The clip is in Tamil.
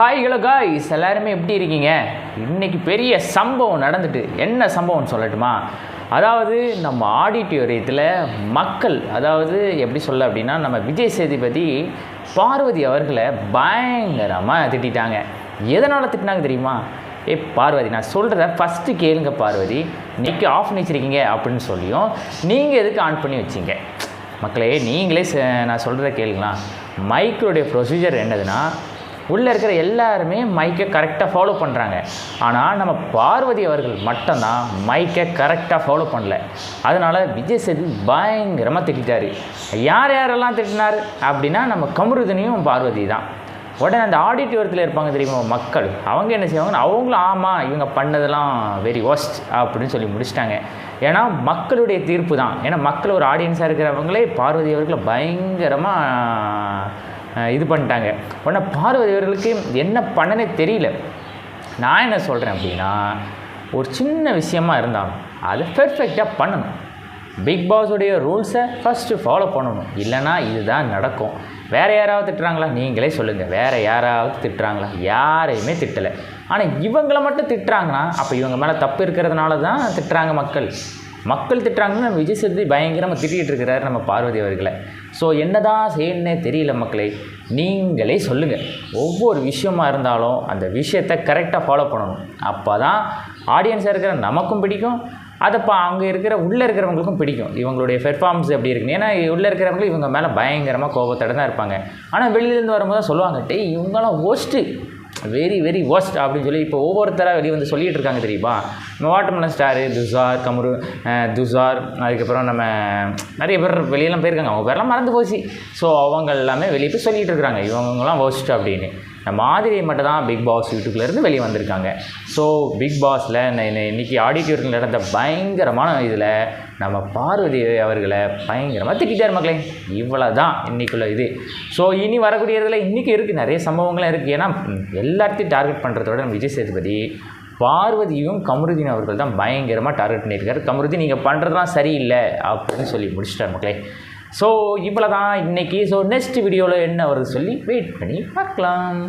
ஹாய் ஹலோ காய்ஸ் எல்லாருமே எப்படி இருக்கீங்க? இன்னைக்கு பெரிய சம்பவம் நடந்துட்டு என்ன சம்பவம்னு சொல்லட்டுமா? அதாவது நம்ம ஆடிட்டோரியத்தில் மக்கள் அதாவது எப்படி சொல்ல அப்படின்னா நம்ம விஜய் சேதுபதி பார்வதி அவர்களை பயங்கரமாக திட்டிட்டாங்க. எதனால் திட்டினாங்க தெரியுமா? ஏ பார்வதி நான் சொல்கிறத ஃபஸ்ட்டு கேளுங்க பார்வதி. இன்றைக்கி ஆஃப் பண்ணி வச்சுருக்கீங்க அப்படின்னு சொல்லியும் நீங்கள் எதுக்கு ஆன் பண்ணி வச்சீங்க? மக்களே நீங்களே நான் சொல்கிறத கேளுங்களா மைக்கோடைய ப்ரொசீஜர் என்னதுன்னா உள்ளே இருக்கிற எல்லாருமே மைக்கை கரெக்டாக ஃபாலோ பண்ணுறாங்க ஆனால் நம்ம பார்வதி அவர்கள் மட்டும்தான் மைக்கை கரெக்டாக ஃபாலோ பண்ணல. அதனால் விஜய் சேது பயங்கரமாக திட்டார் யார் யாரெல்லாம் திட்டினார்? அப்படின்னா நம்ம கமருதனியும் பார்வதி தான். உடனே அந்த ஆடிட்டோரியத்தில் இருப்பாங்க தெரியுமா மக்கள். அவங்க என்ன செய்வாங்கன்னா அவங்களும் ஆமாம் இவங்க பண்ணதெல்லாம் வெரி ஒஸ்ட் அப்படின்னு சொல்லி முடிச்சிட்டாங்க. ஏன்னா மக்களுடைய தீர்ப்பு தான். ஏன்னா மக்கள் ஒரு ஆடியன்ஸாக இருக்கிறவங்களே பார்வதி அவர்களை பயங்கரமாக இது பண்ணிட்டாங்க. உடனே பார்வதி அவர்களுக்கு என்ன பண்ணனே தெரியல. நான் என்ன சொல்கிறேன் அப்படின்னா ஒரு சின்ன விஷயமா இருந்தாலும் அதை பெர்ஃபெக்டாக பண்ணணும். பிக் பாஸுடைய ரூல்ஸை ஃபஸ்ட்டு ஃபாலோ பண்ணணும். இல்லைன்னா இதுதான் நடக்கும். வேறு யாராவது திட்டுறாங்களா? நீங்களே சொல்லுங்கள் வேறு யாராவது திட்டுறாங்களா? யாரையுமே திட்டலை. ஆனால் இவங்களை மட்டும் திட்டுறாங்கன்னா அப்போ இவங்க மேலே தப்பு இருக்கிறதுனால தான் திட்டுறாங்க மக்கள். மக்கள் திட்டுறாங்கன்னா நம்ம விஜய் சேதுபதி பயங்கரமாக திட்டிகிட்டு இருக்கிறாரு நம்ம பார்வதி அவர்களை. ஸோ என்னதான் செய்யணுன்னே தெரியல மக்களே நீங்களே சொல்லுங்கள் ஒவ்வொரு விஷயமா இருந்தாலும் அந்த விஷயத்தை கரெக்டாக ஃபாலோ பண்ணணும். அப்போ தான் ஆடியன்ஸாக இருக்கிற நமக்கும் பிடிக்கும். அதை அங்கே இருக்கிற உள்ளே இருக்கிறவங்களுக்கும் பிடிக்கும். இவங்களுடைய பெர்ஃபார்மன்ஸ் எப்படி இருக்குன்னு. ஏன்னா உள்ளே இருக்கிறவங்களும் இவங்க மேலே பயங்கரமாக கோபத்தோட தான் இருப்பாங்க. ஆனால் வெளியிலேருந்து வரும்போது தான் சொல்லுவாங்க டே இவங்களாம் ஒஸ்ட்டு வெரி வெரி worst அப்படின்னு சொல்லி இப்போ ஒவ்வொருத்தராக வெளியே வந்து சொல்லிட்டு இருக்காங்க தெரியுமா? நம்ம வாட்டர்மெலன் ஸ்டாரு துசார் கமரு துசார் அதுக்கப்புறம் நம்ம நிறைய பேர் வெளியெல்லாம் போயிருக்காங்க. அவங்க பேரெல்லாம் மறந்து போச்சு. ஸோ அவங்க எல்லாமே வெளியே போய் சொல்லிட்டு இருக்கிறாங்க இவங்கெல்லாம் worst அப்படின்னு. நம்ம மாதிரி மட்டும் தான் பிக் பாஸ் யூடியூப்லேருந்து வெளியே வந்திருக்காங்க. ஸோ பிக் பாஸில் இன்னைக்கு ஆடிட்டோரியத்தில் நடந்த பயங்கரமான இதில் நம்ம பார்வதி அவர்களை பயங்கரமாக திட்டார் மக்களே. இவ்வளோ தான் இன்றைக்குள்ள இது. ஸோ இனி வரக்கூடியதில் இன்றைக்கி இருக்குது நிறைய சம்பவங்களும் இருக்குது ஏன்னா எல்லாத்தையும் டார்கெட் பண்ணுறதோட நம்ம விஜய் சேதுபதி பார்வதியும் கமருதீன் அவர்கள் தான் பயங்கரமாக டார்கெட் பண்ணியிருக்காரு. கமருதீன் நீங்கள் பண்ணுறதுலாம் சரியில்லை அப்படின்னு சொல்லி முடிச்சிட்டார் மக்களே. ஸோ இவ்வளோ தான் இன்றைக்கி ஸோ நெக்ஸ்ட் வீடியோவில் என்ன வருது சொல்லி வெயிட் பண்ணி பார்க்கலாம்.